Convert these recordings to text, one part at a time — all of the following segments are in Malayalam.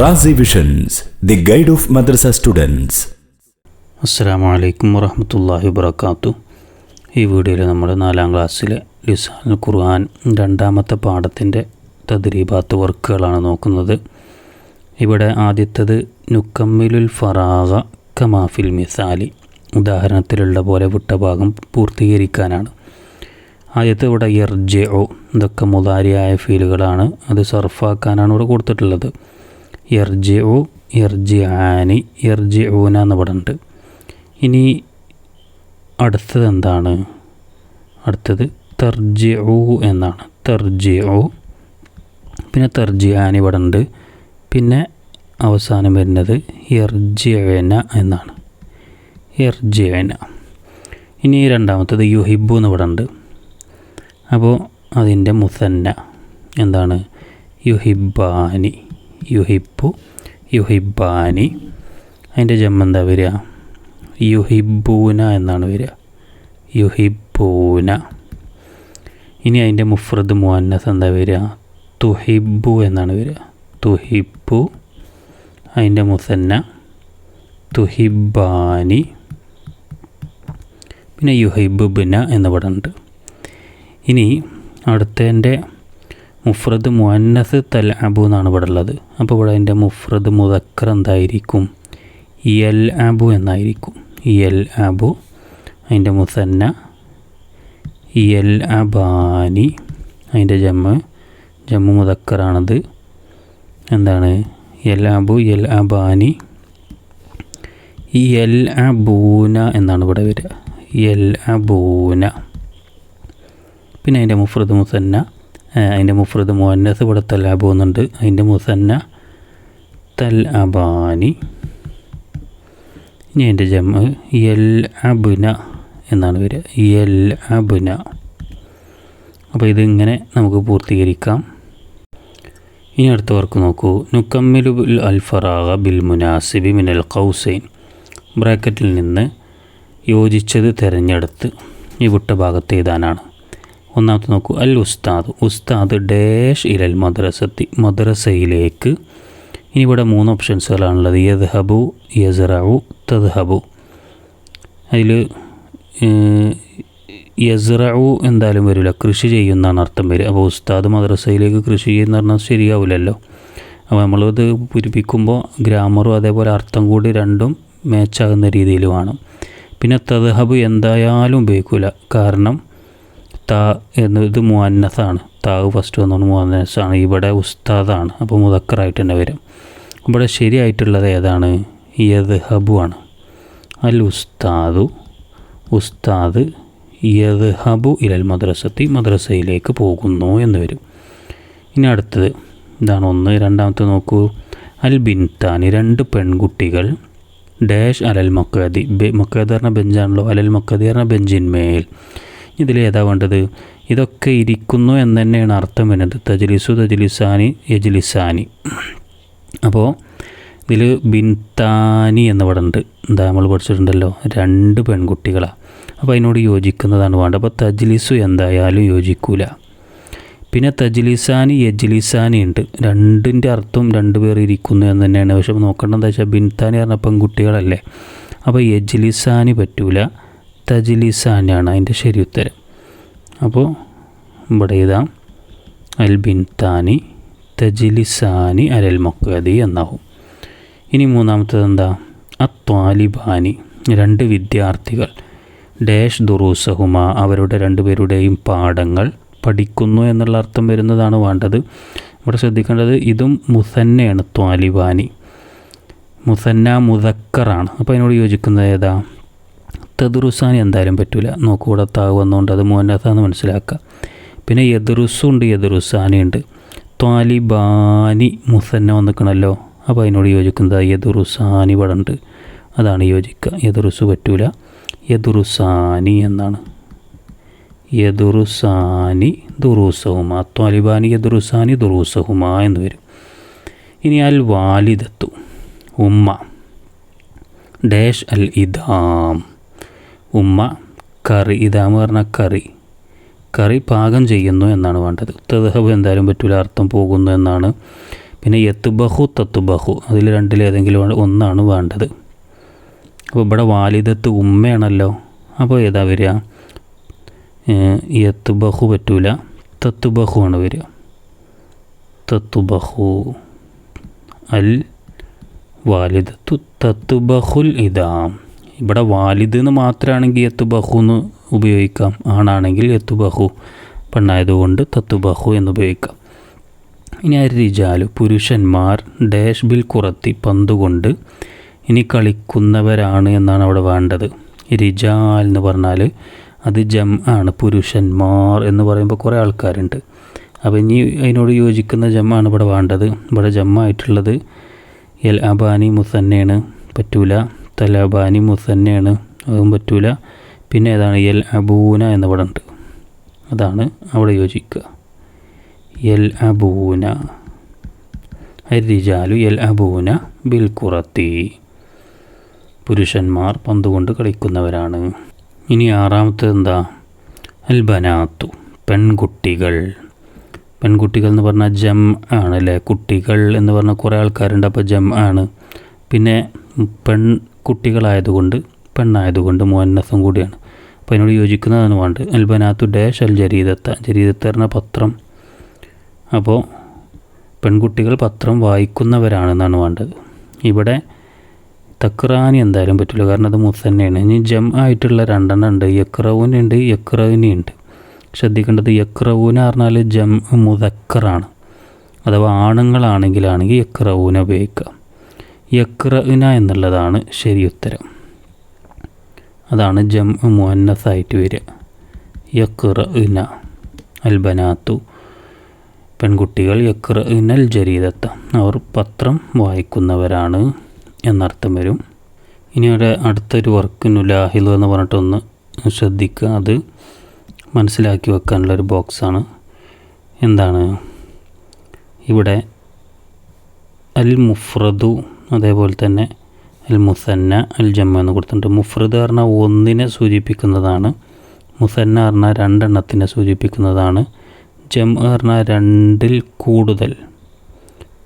Razi visions the guide of madrasa students അസ്സാം വലൈക്കും വറഹമത്തല്ലാഹി വബർക്കാത്തു ഈ വീഡിയോയിൽ നമ്മൾ നാലാം ക്ലാസ്സിലെ ലിസാൻ ഖുർആൻ രണ്ടാമത്തെ പാഠത്തിന്റെ തദ്രീബാത്ത് വർക്കുകളാണ് നോക്കുന്നത്. ഇവിടെ ആദ്യത്തത് നുക്കമ്മിലുൽ ഫറാഗ കമാഫിൽ മിസാലി. ഉദാഹരണത്തിലുള്ള പോലെ വിട്ട ഭാഗം പൂർത്തീകരിക്കാനാണ്. ആദ്യത്തെ ഇവിടെ എർജെഒ ഇതൊക്കെ മുതാരിയായ ഫീലുകളാണ്. അത് സർഫാക്കാനാണ് ഇവിടെ കൊടുത്തിട്ടുള്ളത്. എർജെഒ എർജിയാനി ഇർജിഊന എന്ന് പറഞ്ഞിട്ട്. ഇനി അടുത്തത് എന്താണ്? അടുത്തത് തെർജിഉ എന്നാണ്. തെർജിഉ പിന്നെ തെർജിയാനി ഇവിടെ പിന്നെ അവസാനം വരുന്നത് ഇർജിഅന എന്നാണ്. ഇർജിഅന ഇനി രണ്ടാമത്തത് യുഹിബു എന്ന് ഉണ്ട്. അപ്പോൾ അതിന്റെ മുസന്ന എന്താണ്? യുഹിബാനി. യുഹിബു യുഹിബാനി അതിന്റെ ജമ്മ എന്താ വരിക. യുഹിബൂന എന്നാണ് വരിക. യുഹിബൂന ഇനി അതിന്റെ മുഫ്രദ് മുഅന്നസ് എന്താ വരിക? തുഹിബു എന്നാണ് വരിക. തുഹിബു അതിന്റെ മുസന്ന. തുഹിബാനി പിന്നെ യുഹിബുബിന എന്ന് പറഞ്ഞിട്ടുണ്ട് ഇനി അടുത്തതിന്റെ മുഫ്രദ് മുഅന്നസ് തൽ അബു എന്നാണ് ഇവിടെ ഉള്ളത്. അപ്പോൾ ഇവിടെ അതിന്റെ മുഫ്രദ് മുതക്കർ എന്തായിരിക്കും? എൽ അബു എന്നായിരിക്കും. എൽ അബു അതിന്റെ മുസന്ന എൽ അബാനി അതിന്റെ ജമ്മ് ജമ്മു മുതക്കറാണത് എന്താണ്? യൽ അബു യൽ അബാനി യൽ അബൂന എന്നാണ് ഇവിടെ വരിക. യൽ അബൂന പിന്നെ അതിന്റെ മുഫ്രദ് മുസന്ന അതിന്റെ മുഫ്രദ് മുഹന്നസ് ഇവിടെ തലാ പോകുന്നുണ്ട്. അതിന്റെ മുസന്ന തൽ അബാനി. ഇനി അതിന്റെ ജമ്മ എൽ അബുന എന്നാണ് വരിക എൽ അബുന. അപ്പോൾ ഇതിങ്ങനെ നമുക്ക് പൂർത്തീകരിക്കാം. ഇനി അടുത്ത വർക്ക് നോക്കൂ. നുക്കമ്മിലു ബിൽ അൽ ഫറാഗ ബിൽ മുനാസിബി മിനൽ കൗസൈൻ ബ്രാക്കറ്റിൽ നിന്ന് യോജിച്ചത് തിരഞ്ഞെടുത്ത് ഈ വിട്ട ഭാഗത്ത് എഴുതാനാണ്. ഒന്നാമത്തെ നോക്കൂ. അൽ ഉസ്താദ്. ഉസ്താദ് ഡാഷ് ഇരൽ മദ്രസത്തി മദ്രസയിലേക്ക്. ഇനി ഇവിടെ മൂന്ന് ഓപ്ഷൻസുകളാണുള്ളത്. യദ്ഹബു യസറു തദ്ഹബു. അതിൽ യസറു എന്തായാലും വരില്ല. കൃഷി ചെയ്യുന്നതാണ് അർത്ഥം വരിക. അപ്പോൾ ഉസ്താദ് മദ്രസയിലേക്ക് കൃഷി ചെയ്യുന്ന പറഞ്ഞാൽ ശരിയാവില്ലല്ലോ. അപ്പോൾ നമ്മളത് പൂരിപ്പിക്കുമ്പോൾ ഗ്രാമറും അതേപോലെ അർത്ഥം കൂടി രണ്ടും മാച്ചാകുന്ന രീതിയിൽ വേണം. പിന്നെ തദ്ഹബ് എന്തായാലും ഉപയോഗിക്കില്ല. കാരണം താ എന്നത് മുഅന്നസാണ്. താവ് ഫസ്റ്റ് വന്നുകൊണ്ട് മുഅന്നസാണ്. ഇവിടെ ഉസ്താദാണ്. അപ്പോൾ മുതക്കറായിട്ട് തന്നെ വരും. ഇവിടെ ശരിയായിട്ടുള്ളത് ഏതാണ്? യദ്ഹബു ആണ് അൽ ഉസ്താദു ഉസ്താദ് യദ്ഹബു ഇലൽ മദ്രസത്തി മദ്രസയിലേക്ക് പോകുന്നു എന്ന് വരും. ഇനി അടുത്തത് ഇതാണ് ഒന്ന്. രണ്ടാമത്തെ നോക്കൂ. അൽ ബിൻതാനി രണ്ട് പെൺകുട്ടികൾ ഡാഷ് അലൽ മക്കതി. മക്കതി പറഞ്ഞ ബെഞ്ചാണല്ലോ. അലൽ മക്കതി പറഞ്ഞ ബെഞ്ചിന്മേൽ. ഇതിൽ ഏതാ വേണ്ടത്? ഇതൊക്കെ ഇരിക്കുന്നു എന്ന് തന്നെയാണ് അർത്ഥം വരുന്നത്. തജ്ലിസു തജ്ലിസാനി യജ്ലിസാനി. അപ്പോൾ ഇതിൽ ബിൻതാനി എന്ന് പറയുന്നുണ്ട് എന്താ നമ്മൾ പഠിച്ചിട്ടുണ്ടല്ലോ? രണ്ട് പെൺകുട്ടികളാണ് അപ്പോൾ അതിനോട് യോജിക്കുന്നതാണ് വേണ്ടത്. അപ്പോൾ തജ്ലിസു എന്തായാലും യോജിക്കൂല. പിന്നെ തജ്ലിസാനി യജ്ലിസാനി ഉണ്ട്. രണ്ടിന്റെ അർത്ഥം രണ്ട് പേർ ഇരിക്കുന്നു എന്ന് തന്നെയാണ്. പക്ഷെ നോക്കേണ്ടത് എന്താ വെച്ചാൽ ബിൻതാനി പറഞ്ഞ പെൺകുട്ടികളല്ലേ? അപ്പോൾ യജ്ലിസാനി പറ്റൂല. തജ്ലിസാനാണ് അതിന്റെ ശരി ഉത്തരം. അപ്പോൾ ഇവിടെ ഇതാ അൽ ബിൻതാനി തജ്ലിസാനി അലൽ മൊക്കതി എന്നാവും. ഇനി മൂന്നാമത്തത് എന്താ? അത്വാലിബാനി രണ്ട് വിദ്യാർത്ഥികൾ. ഡാഷ് ദുറൂസഹുമ അവരുടെ രണ്ടുപേരുടെയും പാഠങ്ങൾ പഠിക്കുന്നു എന്നുള്ള അർത്ഥം വരുന്നതാണ് വേണ്ടത്. ഇവിടെ ശ്രദ്ധിക്കേണ്ടത് ഇതും മുസന്നയാണ് ത്വാലിബാനി. മുസന്ന മുതക്കറാണ് അപ്പോൾ അതിനോട് യോജിക്കുന്നത് ഏതാ? തദുറുസാനി എന്തായാലും പറ്റില്ല നോക്കൂടെ വന്നുകൊണ്ട് അത് മോനസാന്ന് മനസ്സിലാക്കുക പിന്നെ യദുറുസുണ്ട് യദുറുസാനി ഉണ്ട് ത്വാലിബാനി മുസന്ന വന്നിക്കണല്ലോ. അപ്പോൾ അതിനോട് യോജിക്കുന്നത് യദുറുസാനി ഇവിടെ ഉണ്ട് അതാണ് യോജിക്കുക. യദുറുസ് പറ്റൂല. യദുറുസാനി എന്നാണ്. യദുറുസാനി ദുറൂസഹുമ. ത്വാലിബാനി യദുറുസാനി ദുറൂസഹുമ എന്ന് വരും. ഇനി അൽ വാലിദത്തു. ഉമ്മ. ഡാഷ് അൽ ഇദാം. ഉമ്മ കറി ഇതാന്ന് പറഞ്ഞാൽ കറി. കറി പാകം ചെയ്യുന്നു എന്നാണ് വേണ്ടത്. തദ്ഹബ് എന്തായാലും പറ്റൂല അർത്ഥം പോകുന്നു എന്നാണ്. പിന്നെ യത്തുബഹു തത്തുബഹു അതിൽ രണ്ടിൽ ഏതെങ്കിലും ഒന്നാണ് വേണ്ടത്. അപ്പോൾ ഇവിടെ വാലിദത്ത് ഉമ്മയാണല്ലോ. അപ്പോൾ ഏതാ വരിക? യത്തുബഹു പറ്റൂല തത്തുബഹു ആണ് വരിക. തത്തുബഹു അൽ വാലിദത്തു തത്തുബഹുൽ ഇതാം ഇവിടെ വാലിദ് എന്ന് മാത്രമാണെങ്കിൽ യത്തുബഹു എന്ന് ഉപയോഗിക്കാം. ആണാണെങ്കിൽ യത്തുബഹു. പെണ്ണായതുകൊണ്ട് തത്തുബഹു എന്ന് ഉപയോഗിക്കാം. ഇനി അരിജാലു പുരുഷന്മാർ ഡാഷ് ബിൽ കുറത്തി പന്തുകൊണ്ട് ഇനി കളിക്കുന്നവരാണ് എന്നാണ് അവിടെ വേണ്ടത്. റിജാൽ എന്ന് പറഞ്ഞാൽ അത് ജം ആണ് പുരുഷന്മാർ എന്ന് പറയുമ്പോൾ കുറേ ആൾക്കാരുണ്ട്. അപ്പോൾ ഇനി അതിനോട് യോജിക്കുന്ന ജമ്മാണ് ഇവിടെ വേണ്ടത്. ഇവിടെ ജമ്മായിട്ടുള്ളത് എൽ അബാനി മുസന്നയാണ്. പറ്റൂല. തലബാനി മുസന്നയാണ്. അതും പറ്റൂല. പിന്നെ ഏതാണ്? എൽ അബൂന എന്ന ഉണ്ട് അതാണ് അവിടെ യോജിക്കുക. എൽ അബൂന. ഹരിജാലു എൽ അബൂന ബിൽ കുറത്തി പുരുഷന്മാർ പന്തുകൊണ്ട് കളിക്കുന്നവരാണ്. ഇനി ആറാമത്തെ എന്താ? അൽ ബനാത്തു. പെൺകുട്ടികൾ. പെൺകുട്ടികൾ എന്ന് പറഞ്ഞാൽ ജം ആണ് അല്ലേ കുട്ടികൾ എന്ന് പറഞ്ഞാൽ കുറേ ആൾക്കാരുണ്ട്. അപ്പോൾ ജം ആണ്. പിന്നെ പെൺകുട്ടികളായതുകൊണ്ട് പെണ്ണായതുകൊണ്ട് മുന്നസം കൂടിയാണ്. അപ്പോൾ അതിനോട് യോജിക്കുന്നതാണ് വേണ്ടത്. അൽബനാത്തു ഡാഷ് അൽ ജരീദത്ത. ജരീദത്തറിന പത്രം. അപ്പോൾ പെൺകുട്ടികൾ പത്രം വായിക്കുന്നവരാണെന്നാണ് വേണ്ടത്. ഇവിടെ തക്രാനി എന്തായാലും പറ്റില്ല. കാരണം അത് മുസന്നയാണ്. ഇനി ജം ആയിട്ടുള്ള രണ്ടെണ്ണം ഉണ്ട്. യക്രവൂനുണ്ട് യക്രവിനിയുണ്ട് ശ്രദ്ധിക്കേണ്ടത് യക്രവൂന പറഞ്ഞാൽ ജം മുതക്കറാണ് അഥവാ ആണുങ്ങളാണെങ്കിലാണെങ്കിൽ യക്രവൂന ഉപയോഗിക്കുക യക്രവിന എന്നുള്ളതാണ് ശരി ഉത്തരം അതാണ് ജം മുന്നസായിട്ട് വരിക. യക്രഇന അൽബനാത്തു. പെൺകുട്ടികൾ യക്രഇനൽ ജരീദത്ത. അവർ പത്രം വായിക്കുന്നവരാണ് എന്നർത്ഥം വരും. ഇനി അവിടെ അടുത്തൊരു വർക്ക് നുലാഹിൽ എന്ന് പറഞ്ഞിട്ടൊന്ന് ശ്രദ്ധിക്കുക. അത് മനസ്സിലാക്കി വെക്കാനുള്ളൊരു ബോക്സാണ്. എന്താണ്? ഇവിടെ അൽ മുഫ്രദു അതേപോലെ തന്നെ അൽ മുസന്ന അൽ ജമ്മ എന്ന് കൊടുത്തിട്ടുണ്ട്. മുഫ്രദ് പറഞ്ഞാൽ ഒന്നിനെ സൂചിപ്പിക്കുന്നതാണ്. മുസന്ന പറഞ്ഞാൽ രണ്ടെണ്ണത്തിനെ സൂചിപ്പിക്കുന്നതാണ്. ജം പറഞ്ഞാൽ രണ്ടിൽ കൂടുതൽ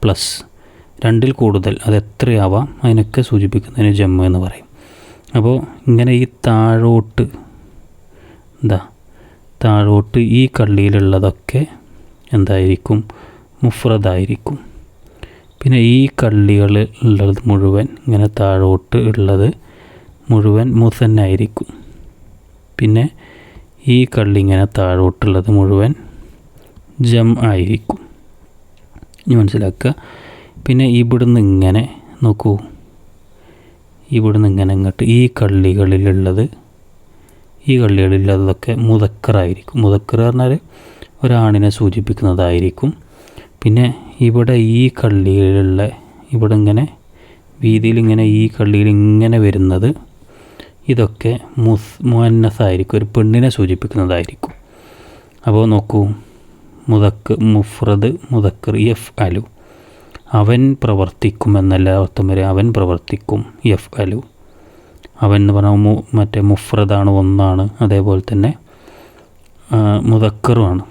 പ്ലസ് രണ്ടിൽ കൂടുതൽ അത് എത്രയാവാം? അതിനൊക്കെ സൂചിപ്പിക്കുന്നതിന് ജമ്മ എന്ന് പറയും. അപ്പോൾ ഇങ്ങനെ ഈ താഴോട്ട് എന്താ താഴോട്ട് ഈ കള്ളിയിലുള്ളതൊക്കെ എന്തായിരിക്കും? മുഫ്രദായിരിക്കും. പിന്നെ ഈ കള്ളികൾ ഉള്ളത് മുഴുവൻ ഇങ്ങനെ താഴോട്ട് ഉള്ളത് മുഴുവൻ മുസന്നായിരിക്കും. പിന്നെ ഈ കള്ളി ഇങ്ങനെ താഴോട്ടുള്ളത് മുഴുവൻ ജം ആയിരിക്കും. ഇനി മനസ്സിലാക്കുക. പിന്നെ ഇവിടുന്ന് ഇങ്ങനെ നോക്കൂ. ഇവിടുന്ന് ഇങ്ങനെ ഇങ്ങോട്ട് ഈ കള്ളികളിലുള്ളത് ഈ കള്ളികളിലുള്ളതൊക്കെ മുതക്കറായിരിക്കും മുതക്കർ പറഞ്ഞാൽ ഒരാണിനെ സൂചിപ്പിക്കുന്നതായിരിക്കും. പിന്നെ ഇവിടെ ഈ കള്ളിയിലുള്ള ഇവിടെ ഇങ്ങനെ വീതിയിൽ ഇങ്ങനെ ഈ കള്ളിയിൽ ഇങ്ങനെ വരുന്നത് ഇതൊക്കെ മുസ് മുന്നസായിരിക്കും ഒരു പെണ്ണിനെ സൂചിപ്പിക്കുന്നതായിരിക്കും. അപ്പോൾ നോക്കൂ മുതക്ക് മുഫ്രദ് മുതക്കർ എഫ് അലു. അവൻ പ്രവർത്തിക്കും എന്നല്ല അർത്ഥം വരെ അവൻ പ്രവർത്തിക്കും എഫ് അലു. അവൻ എന്ന് പറഞ്ഞാൽ മു മറ്റേ മുഫ്രദാണ് ഒന്നാണ് അതേപോലെ തന്നെ മുതക്കറുമാണ്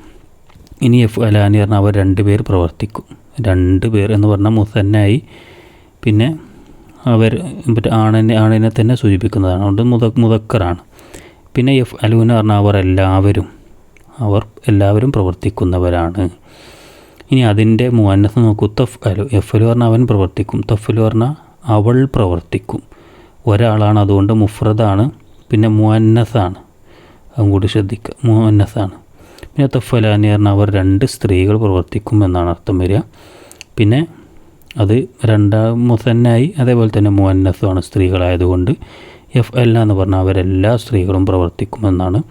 ഇനി എഫ് അലാനി പറഞ്ഞാൽ അവർ രണ്ട് പേർ പ്രവർത്തിക്കും. രണ്ട് പേർ എന്ന് പറഞ്ഞാൽ മുസന്നായി പിന്നെ അവർ മറ്റേ ആണിനെ ആണിനെ തന്നെ സൂചിപ്പിക്കുന്നതാണ്. അതുകൊണ്ട് മുത മുതക്കറാണ്. പിന്നെ എഫ് അലൂന പറഞ്ഞാൽ അവർ എല്ലാവരും അവർ എല്ലാവരും പ്രവർത്തിക്കുന്നവരാണ്. ഇനി അതിന്റെ മുവന്നസ് നോക്കൂ. തഫ് അലു എഫ് അലു പറഞ്ഞാൽ അവൻ പ്രവർത്തിക്കും. തഫലു പറഞ്ഞാൽ അവൾ പ്രവർത്തിക്കും. ഒരാളാണ് അതുകൊണ്ട് മുഫ്രദാണ്. പിന്നെ മുവന്നസാണ് അതും കൂടി ശ്രദ്ധിക്കുക മുവന്നസാണ് പിന്നെ തഫലാനി പറഞ്ഞാൽ അവർ രണ്ട് സ്ത്രീകൾ പ്രവർത്തിക്കും എന്നാണ് അർത്ഥം വരിക. പിന്നെ അത് രണ്ടാം മുസന്നായി അതേപോലെ തന്നെ മുവന്നസുമാണ് സ്ത്രീകളായതുകൊണ്ട് എഫ് എൽ എന്ന് പറഞ്ഞാൽ അവരെല്ലാ സ്ത്രീകളും പ്രവർത്തിക്കുമെന്നാണ്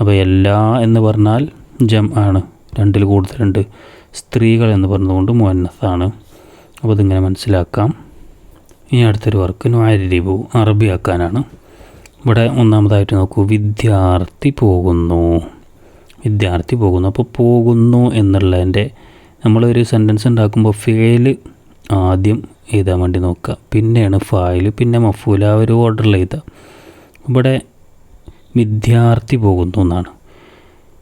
അപ്പോൾ എല്ലാ എന്ന് പറഞ്ഞാൽ ജം ആണ്. രണ്ടിൽ കൂടുതലുണ്ട് സ്ത്രീകൾ എന്ന് പറഞ്ഞതുകൊണ്ട് മുവന്നസാണ്. അപ്പോൾ ഇതിങ്ങനെ മനസ്സിലാക്കാം. ഇനി അടുത്തൊരു വർക്ക് നുവാരിബു അറബിയാക്കാനാണ്. ഇവിടെ ഒന്നാമതായിട്ട് നോക്കൂ. വിദ്യാർത്ഥി പോകുന്നു. വിദ്യാർത്ഥി പോകുന്നു. അപ്പോൾ പോകുന്നു എന്നുള്ളതിന്റെ നമ്മളൊരു സെന്റൻസ് ഉണ്ടാക്കുമ്പോൾ ഫേൽ ആദ്യം എഴുതാൻ വേണ്ടി നോക്കുക. പിന്നെയാണ് ഫായിൽ പിന്നെ മഫൂല ആ ഒരു ഓർഡറിൽ എഴുതുക. ഇവിടെ വിദ്യാർത്ഥി പോകുന്നു എന്നാണ്.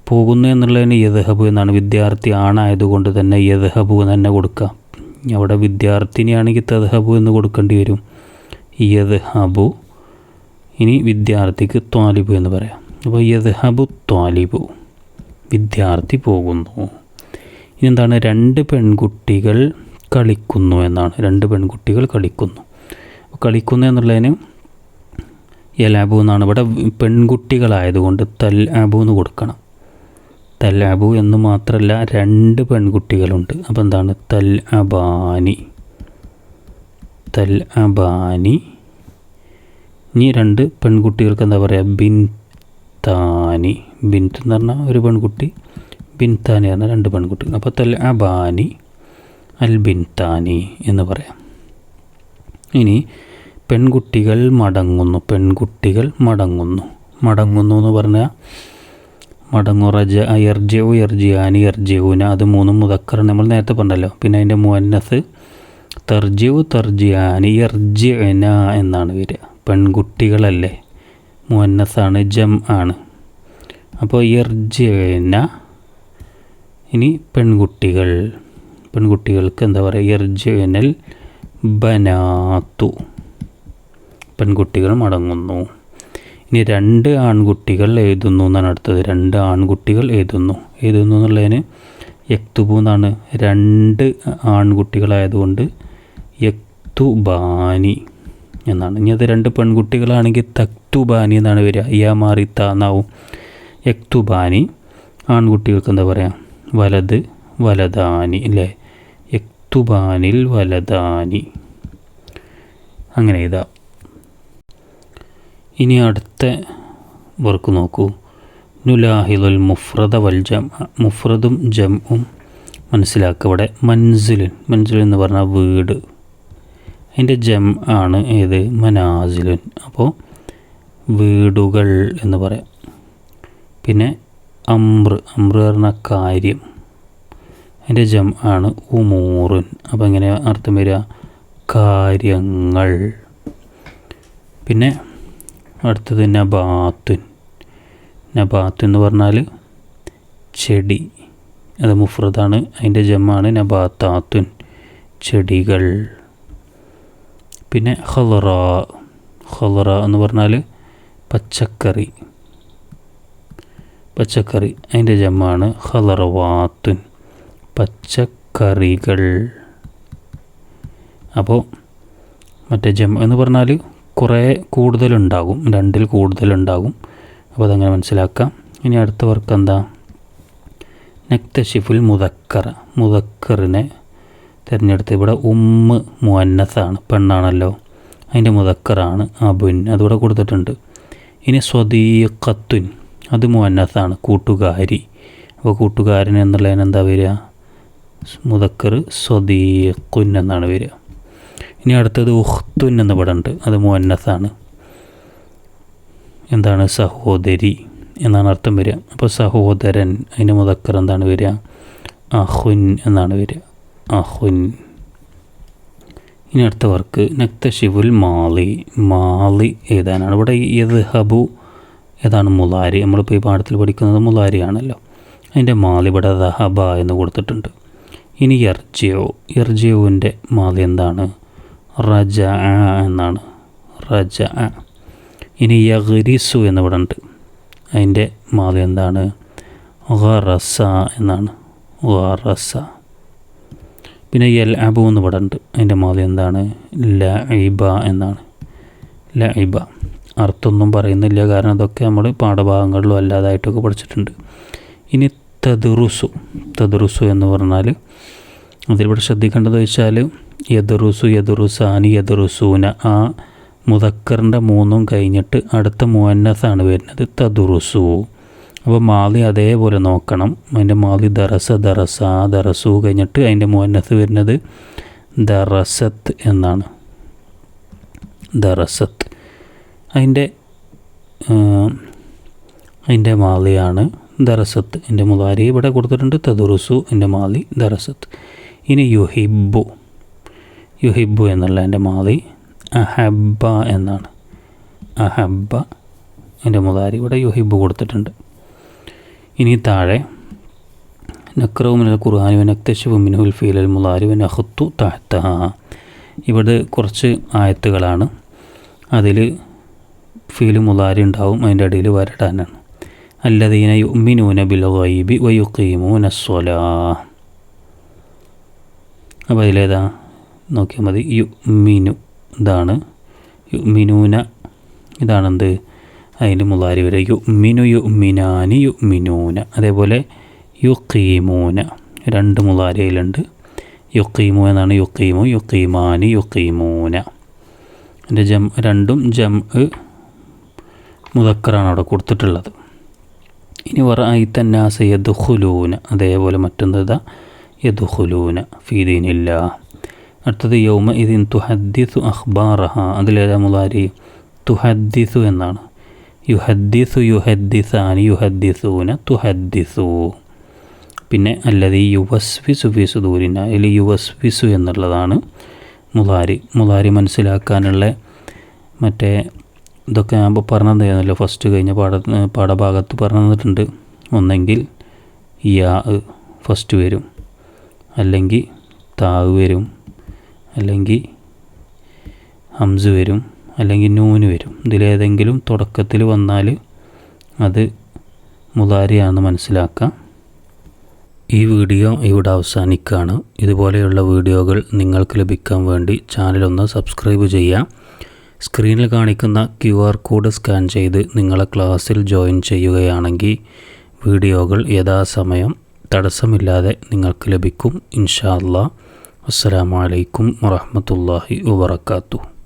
പോകുന്നു എന്നുള്ളതിന് യദഹബു എന്നാണ്. വിദ്യാർത്ഥി ആണായതുകൊണ്ട് തന്നെ യദഹബു തന്നെ കൊടുക്കുക. അവിടെ വിദ്യാർത്ഥിനിയാണെങ്കിൽ തദ്ഹബു എന്ന് കൊടുക്കേണ്ടി വരും. യദ്ഹബു. ഇനി വിദ്യാർത്ഥിക്ക് ത്വാലിബു എന്ന് പറയാം. അപ്പോൾ യദ്ഹബു ത്വാലിബു. വിദ്യാർത്ഥി പോകുന്നു. ഇനി എന്താണ് രണ്ട് പെൺകുട്ടികൾ കളിക്കുന്നു എന്നാണ്. രണ്ട് പെൺകുട്ടികൾ കളിക്കുന്നു. കളിക്കുന്നു എന്നുള്ളതിന് യലാബു എന്നാണ്. ഇവിടെ പെൺകുട്ടികളായതുകൊണ്ട് തൽ അബു എന്ന് കൊടുക്കണം. തൽ അബു എന്ന് മാത്രമല്ല രണ്ട് പെൺകുട്ടികളുണ്ട്. അപ്പോൾ എന്താണ്? തൽ അബാനി. തൽ അബാനി. ഇനി രണ്ട് പെൺകുട്ടികൾക്ക് എന്താ പറയുക ബിൻ താനി ബിൻത്ത് എന്ന് പറഞ്ഞാൽ ഒരു പെൺകുട്ടി ബിൻ താനി പറഞ്ഞാൽ രണ്ട് പെൺകുട്ടികൾ അപ്പോൾ തൽ അബാനി അൽ ബിൻ താനി എന്ന് പറയാം. ഇനി പെൺകുട്ടികൾ മടങ്ങുന്നു പെൺകുട്ടികൾ മടങ്ങുന്നു. മടങ്ങുന്നു എന്ന് പറഞ്ഞാൽ മടങ്ങു റജ എർജു എർജിയാനി എർജിയൂന അത് മൂന്നും മുതക്കർ നമ്മൾ നേരത്തെ പറഞ്ഞല്ലോ. പിന്നെ അതിന്റെ മുന്നസ് തർജിയു തർജിയാനി എർജിയന എന്നാണ് വരിക. പെൺകുട്ടികളല്ലേ? മുന്നസാണ് ജം ആണ്. അപ്പോൾ എർജിന ഇനി പെൺകുട്ടികൾ. പെൺകുട്ടികൾക്ക് എന്താ പറയുക എർജിനൽ ബനാത്തു. പെൺകുട്ടികൾ മടങ്ങുന്നു ഇനി രണ്ട് ആൺകുട്ടികൾ എഴുതുന്നു എന്നാണ് അടുത്തത്. രണ്ട് ആൺകുട്ടികൾ എഴുതുന്നു. എഴുതുന്നു എന്നുള്ളതിന് യക്തുബു എന്നാണ്. രണ്ട് ആൺകുട്ടികളായതുകൊണ്ട് യക്തുബാനി. എന്നാണ്. ഇനി അത് രണ്ട് പെൺകുട്ടികളാണെങ്കിൽ തക്തുബാനി എന്നാണ് വരിക. ഇയാ മാറി താന്നാവും യക്തുബാനി ആൺകുട്ടികൾക്ക് എന്താ പറയുക വലത് വലതാനി അല്ലേ? യക്തുബാനിൽ വലതാനി. അങ്ങനെ ഇതാ. ഇനി അടുത്ത വർക്ക് നോക്കൂ. നുലാഹിദുൽ മുഫ്രദ വൽ ജം. മുഫ്രദും ജംഉം മനസ്സിലാക്കുക ഇവിടെ. മൻസിൽ മൻസിൽ എന്ന് പറഞ്ഞാൽ വീട്. അതിന്റെ ജം ആണ് ഏത്? മനാസിലുൻ. അപ്പോൾ വീടുകൾ എന്ന് പറയാം. പിന്നെ അമ്ര. അമ്ര പറഞ്ഞ കാര്യം. അതിന്റെ ജം ആണ് ഉമൂറുൻ. അപ്പോൾ എങ്ങനെ അർത്ഥം വരിക? കാര്യങ്ങൾ. പിന്നെ അടുത്തത് നബാത്തുൻ. നബാത്ത് എന്ന് പറഞ്ഞാൽ ചെടി. അത് മുഫ്രദാണ്. അതിന്റെ ജമ്മാണ് നബാത്താത്തുൻ. ചെടികൾ. പിന്നെ ഹലറ ഹലറ എന്ന് പറഞ്ഞാൽ പച്ചക്കറി. പച്ചക്കറി അതിന്റെ ജമ്മാണ് ഹലറവാത്തുൻ പച്ചക്കറികൾ. അപ്പോൾ മറ്റേ ജം എന്ന് പറഞ്ഞാൽ കുറേ കൂടുതലുണ്ടാകും രണ്ടിൽ കൂടുതലുണ്ടാകും. അപ്പോൾ അതങ്ങനെ മനസ്സിലാക്കാം. ഇനി അടുത്ത വർക്ക് എന്താ? നക്തഷിഫുൽ മുതക്കറ മുതക്കറിനെ തിരഞ്ഞെടുത്ത്. ഇവിടെ ഉമ്മ മുന്നസാണ് പെണ്ണാണല്ലോ. അതിന്റെ മുതക്കറാണ് അബുൻ അതിവിടെ കൊടുത്തിട്ടുണ്ട്. ഇനി സ്വദീഖത്തുൻ അത് മുന്നസാണ് കൂട്ടുകാരി. അപ്പോൾ കൂട്ടുകാരൻ എന്നുള്ളതിന് എന്താ വരിക? മുതക്കർ സ്വദീഖുൻ എന്നാണ് വരിക. ഇനി അടുത്തത് ഉഖ്തുൻ എന്ന് പടമുണ്ട് അത് മുന്നസാണ് എന്താണ്? സഹോദരി എന്നാണ് അർത്ഥം വരിക. അപ്പോൾ സഹോദരൻ അതിന്റെ മുതക്കർ എന്താണ് വരിക? അഹുൻ എന്നാണ് വരിക. അഹുൻ. ഇനി അടുത്ത വർക്ക്. നക്തഷിഫുൽ മാളി. മാളി ഏതാനാണ് ഇവിടെ യത് ഹബു ഏതാണ് മുലാരി? നമ്മളിപ്പോൾ ഈ പാഠത്തിൽ പഠിക്കുന്നത് മുലാരിയാണല്ലോ. അതിന്റെ മാലി ഇവിടെ ദഹബ എന്ന് കൊടുത്തിട്ടുണ്ട്. ഇനി എർജിയോ എർജിയോവിന്റെ മാലി എന്താണ്? റജ എന്നാണ്. റജ ഇനി യഗ്രിസു എന്നിവിടെ ഉണ്ട്. അതിന്റെ മാലി എന്താണ്? ഗറസ എന്നാണ്. ഗറസ. പിന്നെ എൽ അബു എന്ന് ഇവിടെ ഉണ്ട് അതിന്റെ മാലി എന്താണ്? ല ഇബ എന്നാണ്. ല ഇബ. അർത്ഥമൊന്നും പറയുന്നില്ല. കാരണം അതൊക്കെ നമ്മൾ പാഠഭാഗങ്ങളിലും അല്ലാതായിട്ടൊക്കെ പഠിച്ചിട്ടുണ്ട്. ഇനി തദുറുസു. തദുറുസു എന്ന് പറഞ്ഞാൽ അതിലിവിടെ ശ്രദ്ധിക്കേണ്ടത് വെച്ചാൽ യദുറുസു യദുറുസാനി യദുറുസൂന. ആ മുതക്കറിന്റെ മൂന്നും കഴിഞ്ഞിട്ട് അടുത്ത മുന്നസാണ് വരുന്നത്. തദുറുസു. അപ്പോൾ മാലി അതേപോലെ നോക്കണം. അതിന്റെ മാലി ദറസ ദറസ ദറസു കഴിഞ്ഞിട്ട് അതിന്റെ മുന്നത്ത് വരുന്നത് ദറസത്ത് എന്നാണ്. ദറസത്ത്. അതിന്റെ അതിന്റെ മാലിയാണ് ദറസത്ത്. എന്റെ മുതാരി ഇവിടെ കൊടുത്തിട്ടുണ്ട്. തദുറുസു എന്റെ മാലി ദറസത്ത്. ഇനി യുഹിബു യുഹിബു എന്നുള്ള എന്റെ മാലി അഹബ എന്നാണ്. അഹബ എന്റെ മുതാരി ഇവിടെ യുഹിബു കൊടുത്തിട്ടുണ്ട്. ഇനി താഴെ നക്രവ് മിനൽ ഖുർആാനി വനക്തശിബ് മിനുൽ ഫീലൽ മുലാരി അഹുത്തു താഴ്ത്ത ഇവിടെ കുറച്ച് ആയത്തുകളാണ്. അതിൽ ഫീൽ മുലാരി ഉണ്ടാവും അതിന്റെ ഇടയിൽ വരടാനാണ്. അല്ലദീന യുമിനൂന ബിൽ ഗൈബി വയുക്കീമൂന സ്വലാ. അപ്പോൾ അതിലേതാ നോക്കിയാൽ മതി. യു മിനു ഇതാണ്. യു മിനൂന ഇതാണെന്ത്? അതിന് മുലാരി വരെ യു മിനു യു മിനാനി യു മിനൂന അതേപോലെ യു കീമൂന രണ്ട് മുതാരിയിലുണ്ട് യു കീമു എന്നാണ് യു കീമു യു കീമാനി യു കീമൂന എന്റെ ജം രണ്ടും ജം മുതക്കറാണ് അവിടെ കൊടുത്തിട്ടുള്ളത്. ഇനി പറ ഈ തന്നാസ യദുഹുലൂന അതേപോലെ മറ്റൊന്നതാ യദുഹുലൂന ഫീദീനില്ല. അടുത്തത് യൗമ ഇതിൻ തുഹദ്ദിസു അഖ്ബാറഹ അതിലേതാ മുതാരി തുഹദ്ദിസു എന്നാണ്. യുഹദ്ദിസു യുഹദ്ദിസാനി യുഹദ്ദിസൂന തുഹദ്ദിസു. പിന്നെ അല്ലത് യുവസ്വിസു ഫി സുദൂരിന യുവസ്വിസു എന്നുള്ളതാണ് മുലാരി മുലാരി മനസ്സിലാക്കാനുള്ള മറ്റേ ഇതൊക്കെ ഞാൻ പറഞ്ഞു തന്നല്ലോ ഫസ്റ്റ് കഴിഞ്ഞ പാഠ പാഠഭാഗത്ത് പറഞ്ഞു തന്നിട്ടുണ്ട് ഒന്നെങ്കിൽ യാ ഫസ്റ്റ് വരും. അല്ലെങ്കിൽ താവ് വരും. അല്ലെങ്കിൽ ഹംസ് വരും. അല്ലെങ്കിൽ നൂന് വരും. ഇതിലേതെങ്കിലും തുടക്കത്തിൽ വന്നാൽ അത് മുതാരിയാണെന്ന് മനസ്സിലാക്കാം. ഈ വീഡിയോ ഇവിടെ അവസാനിക്കുകയാണ്. ഇതുപോലെയുള്ള വീഡിയോകൾ നിങ്ങൾക്ക് ലഭിക്കാൻ വേണ്ടി ചാനലൊന്ന് സബ്സ്ക്രൈബ് ചെയ്യാം. സ്ക്രീനിൽ കാണിക്കുന്ന ക്യു ആർ കോഡ് സ്കാൻ ചെയ്ത് നിങ്ങളെ ക്ലാസ്സിൽ ജോയിൻ ചെയ്യുകയാണെങ്കിൽ വീഡിയോകൾ യഥാസമയം തടസ്സമില്ലാതെ നിങ്ങൾക്ക് ലഭിക്കും. ഇൻഷാ അല്ലാ അസ്സലാമു അലൈക്കും വറഹ്മത്തുള്ളാഹി വബറകാതുഹു.